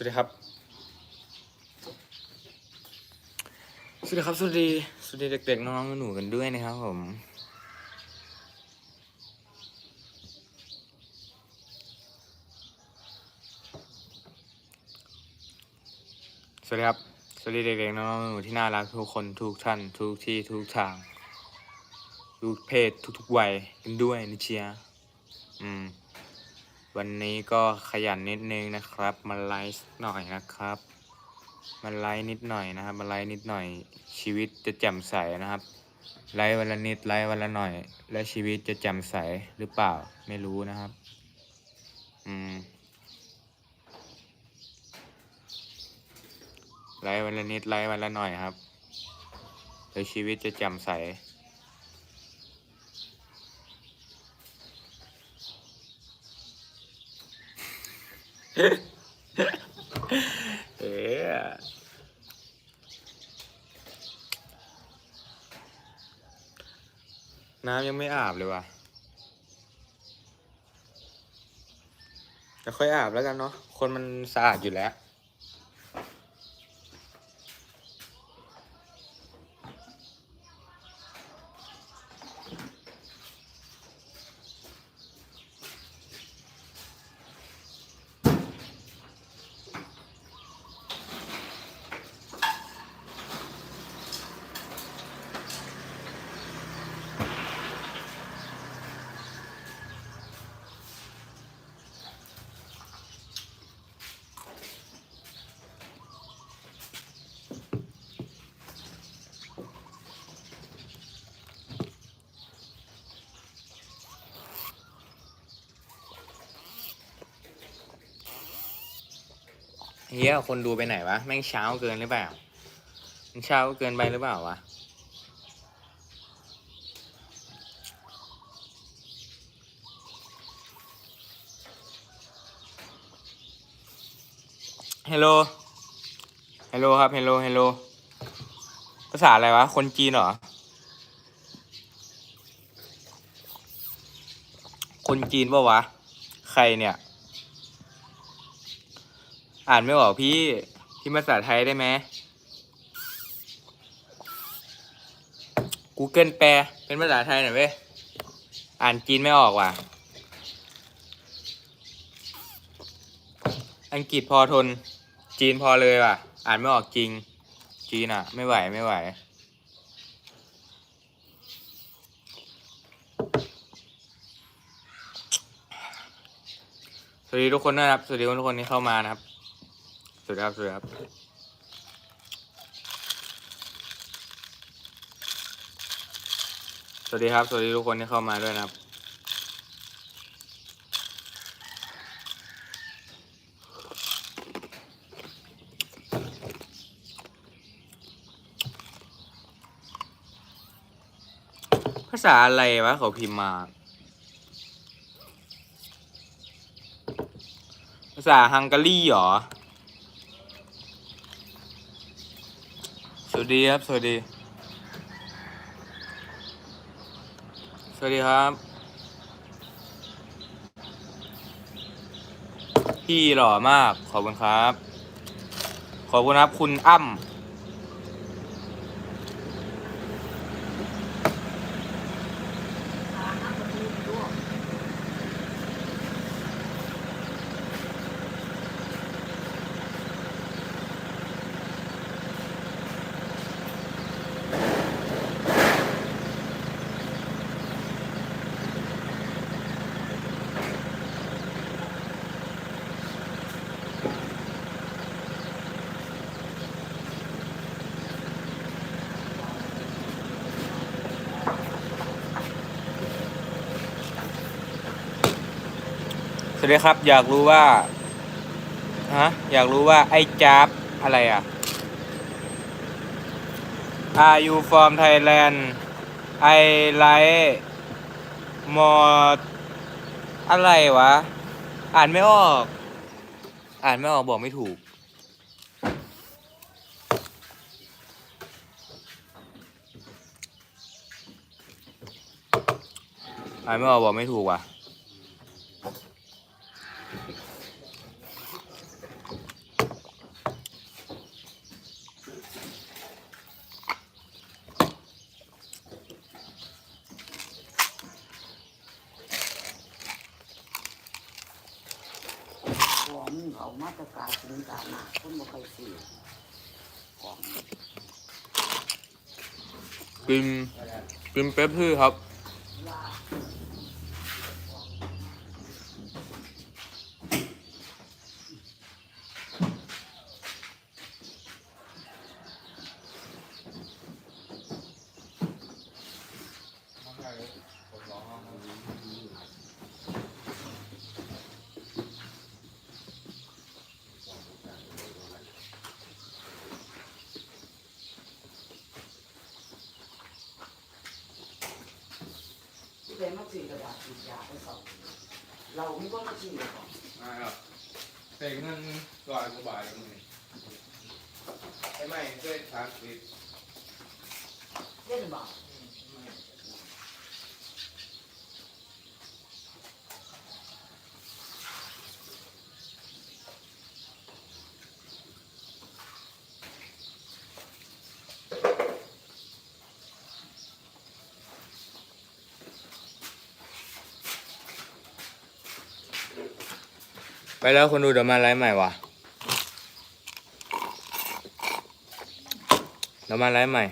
วัสดีครับ สวัสดีครับ สวัสดี สวัสดีเด็กๆน้องๆหนูๆกันด้วยนะครับผม สวัสดีครับ สวัสดีเด็กๆน้องๆหนูๆที่น่ารักทุกคนทุกท่านทุกที่ทุกทาง ทุกเพศทุกๆวัยกันด้วยนะเชียร์อืม วันนี้ก็ขยันนิดนึงนะครับ มาไลฟ์หน่อยนะครับ มาไลฟ์นิดหน่อยนะครับ มาไลฟ์นิดหน่อย ชีวิตจะแจ่มใสนะครับ ไลฟ์วันละนิดไลฟ์วันละหน่อย และชีวิตจะแจ่มใสหรือเปล่าไม่รู้นะครับ อืมไลฟ์วันละนิดไลฟ์วันละหน่อยครับแล้วชีวิตจะแจ่มใส เอ๊ะน้ำยังไม่อาบเลยว่ะจะค่อยอาบแล้วกันเนาะ คนมันสะอาดอยู่แล้ว เฮียคนดูไปไหนวะ แม่งเช้าเกินหรือเปล่า มันเช้าเกินไปหรือเปล่าวะ ฮัลโหล ฮัลโหลครับ ฮัลโหล ฮัลโหล ภาษาอะไรวะ คนจีนเหรอ คนจีนปะวะ ใครเนี่ย อ่านไม่ออกพี่พี่ภาษาไทยได้ไหม Google แปลเป็นภาษาไทยหน่อยเว้ย อ่านจีนไม่ออกว่ะ อังกฤษพอทน จีนพอเลยว่ะ อ่านไม่ออกจริง จีนอะ ไม่ไหวไม่ไหวสวัสดีทุกคนนะครับ สวัสดีทุกคนที่เข้ามานะครับ วัสดีครับ สวัสดีครับ สวัสดีครับ สวัสดีทุกคนที่เข้ามาด้วยนะครับ ภาษาอะไรวะเขาพิมพ์มาภาษาฮังการีเหรอ สวัส ดีครับ สวัสดี สวัสดีครับ พี่หล่อมาก ขอบคุณครับ ขอบคุณครับ คุณอ้ำ สวัสดีครับ อยากรู้ว่าฮะอยากรู้ว่าไอ้จ๊าบอะไรอะ Are you from Thailand I like more อะไรวะ อ่านไม่ออก อ่านไม่ออกบอกไม่ถูก อ่านไม่ออกบอกไม่ถูกว่ะ เอามาตรการถึงการมาคนบ่ค่ยซื้อของกินกินเป๊ปซี่ครับ ว่า แต่มาซื้อกระดาษติดยาไปสองเราไม่ก็มาซื้อหรอกมาครับเสกเงินร้อยกว่าบาทมึงใช่ไหมช่วยถามสิเล่นบอก ไปแล้วคนดูเดี๋ยวมาไลฟ์ใหม่วะเดี๋ยวมาไลฟ์ใหม่